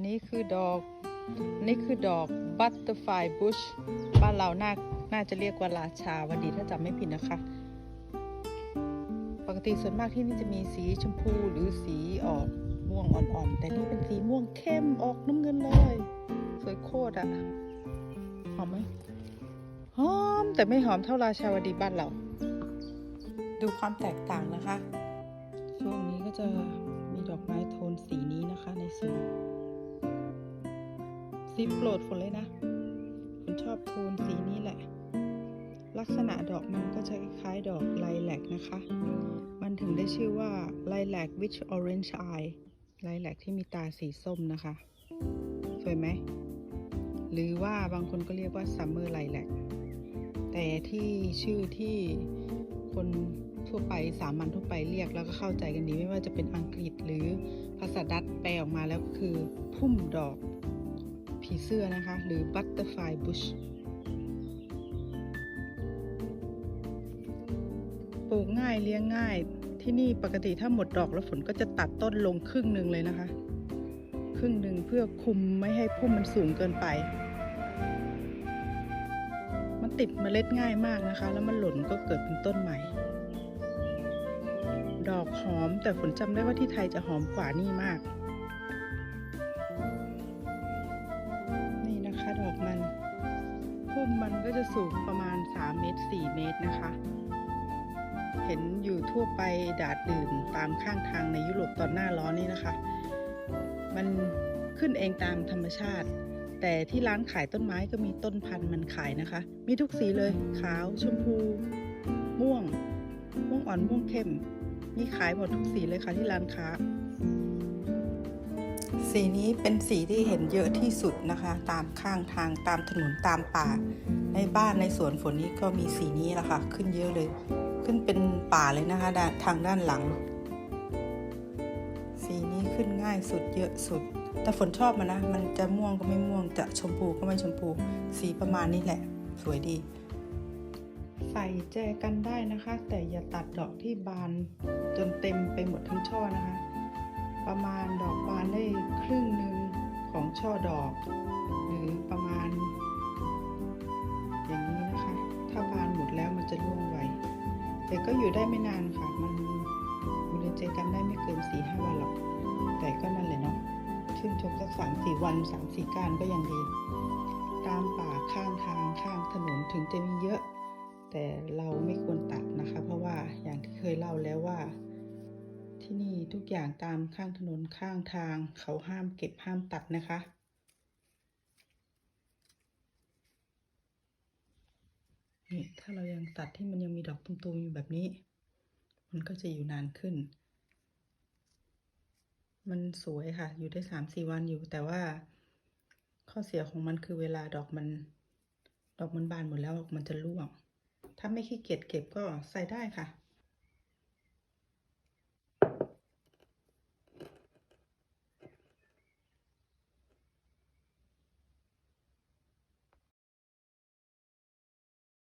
นนี้คือดอกนนี้คือดอก butterfly bush บ้านเราน่าน่าจะเรียกว่าราชาวดีถ้าจำไม่ผิดนะคะ ปกติส่วนมากที่นี่จะมีสีชมพูหรือสีออกม่วงอ่อนๆ แต่นี่เป็นสีม่วงเข้มออกน้ำเงินเลย สวยโคตรอะหอมไหมหอมแต่ไม่หอมเท่าราชาวดีบ้านเรา ดูความแตกต่างนะคะ ช่วงนี้ก็จะมีดอกไม้โทนสีนี้นะคะในสวน สีโปรดฝนเลยนะฝนชอบโทนสีนี้แหละ ลักษณะดอกมันก็จะคล้ายดอกไลแลกนะคะ มันถึงได้ชื่อว่า lilac with orange eye ไลแลกที่มีตาสีส้มนะคะ สวยไหม หรือว่าบางคนก็เรียกว่า summer lilac แต่ที่ชื่อที่คนทั่วไปสามัญทั่วไปเรียกแล้วก็เข้าใจกันดีไม่ว่าจะเป็นอังกฤษหรือภาษาดัตช์แปลออกมาแล้วก็คือพุ่มดอก ผีเสื้อนะคะ หรือ butterfly bush ปลูกง่ายเลี้ยงง่าย ที่นี่ปกติถ้าหมดดอกแล้วฝนก็จะตัดต้นลงครึ่งหนึ่งเลยนะคะ ครึ่งหนึ่งเพื่อคุมไม่ให้พุ่มมันสูงเกินไป มันติดเมล็ดง่ายมากนะคะ แล้วมันหล่นก็เกิดเป็นต้นใหม่ ดอกหอมแต่ฝนจำได้ว่าที่ไทยจะหอมกว่านี่มาก พุ่มมันก็จะสูงประมาณ 3 เมตร 4 เมตรนะคะ เห็นอยู่ทั่วไปดาดดื่นตามข้างทางในยุโรปตอนหน้าร้อนนี่นะคะ มันขึ้นเองตามธรรมชาติ แต่ที่ร้านขายต้นไม้ก็มีต้นพันธุ์มันขายนะคะ มีทุกสีเลยขาว ชมพู ม่วง ม่วงอ่อนม่วงเข้ม มีขายหมดทุกสีเลยค่ะที่ร้านค้า สีนี้เป็นสีที่เห็นเยอะที่สุดนะคะ ตามข้างทางตามถนนตามป่า ในบ้านในสวนฝนนี้ก็มีสีนี้แหละค่ะ ขึ้นเยอะเลย ขึ้นเป็นป่าเลยนะคะทางด้านหลัง สีนี้ขึ้นง่ายสุดเยอะสุด แต่ฝนชอบมันนะ มันจะม่วงก็ไม่ม่วง จะชมพูก็ไม่ชมพู สีประมาณนี้แหละ สวยดี ใส่แจกันได้นะคะ แต่อย่าตัดดอกที่บานจนเต็มไปหมดทั้งช่อนะคะประมาณดอกบานได้ ช่อดอก หรือประมาณ อย่างนี้นะคะ ถ้าบานหมดแล้วมันจะร่วงไวแต่ก็อยู่ได้ไม่นานค่ะ มันมันจะเจอกันได้ไม่เกินสี่ห้าวันหรอก แต่ก็นั่นแหละเนาะชื่นชมสักสามสี่วันสามสี่ก้านก็ยังดี ตามป่าข้างทางข้างถนนถึงจะมีเยอะ แต่เราไม่ควรตัดนะคะ เพราะว่าอย่างที่เคยเล่าแล้วว่า ทุกอย่างตามข้างถนนข้างทางเขาห้ามเก็บห้ามตัดนะคะ นี่ถ้าเรายังตัดที่มันยังมีดอกตุ่มๆอยู่แบบนี้ มันก็จะอยู่นานขึ้น มันสวยค่ะ อยู่ได้สามสี่วันอยู่แต่ว่า ข้อเสียของมันคือเวลาดอกมัน ดอกมันบานหมดแล้วมันจะร่วง ถ้าไม่ขี้เกียจเก็บก็ใส่ได้ค่ะ